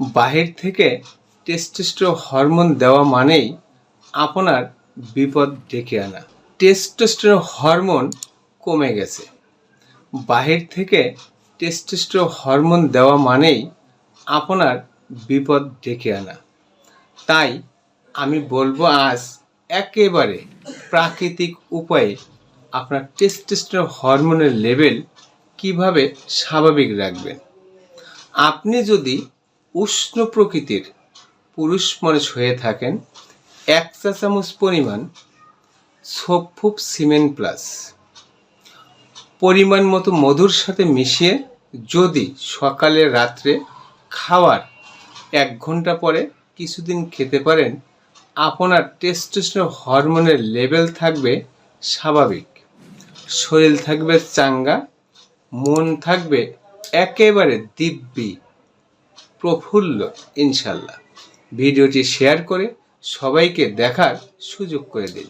বাহির থেকে টেস্টোস্টেরো হরমোন দেওয়া মানেই আপনার বিপদ ডেকে আনা। টেস্টোস্টেরো হরমোন কমে গেছে। বাহির থেকে টেস্টোস্টেরো হরমোন দেওয়া মানেই আপনার বিপদ ডেকে আনা। তাই আমি বলব আজ একেবারে প্রাকৃতিক উপায়ে আপনার টেস্টোস্টেরো হরমোনের লেভেল কীভাবে স্বাভাবিক রাখবেন। আপনি যদি উষ্ণ প্রকৃতির পুরুষ মানুষ হয়ে থাকেন এক চা চামচ পরিমাণ সোপফুপ সিমেন্ট প্লাস। পরিমাণ মতো মধুর সাথে মিশিয়ে যদি সকালে রাত্রে খাওয়ার এক ঘণ্টা পরে কিছুদিন খেতে পারেন, আপনার টেস্টোস্টেরন হরমোনের লেভেল থাকবে স্বাভাবিক। শরীর থাকবে চাঙ্গা, মন থাকবে একেবারে দিব্যি। প্রফুল্ল ইনশাল্লাহ। ভিডিওটি শেয়ার করে সবাইকে দেখার সুযোগ করে দিন।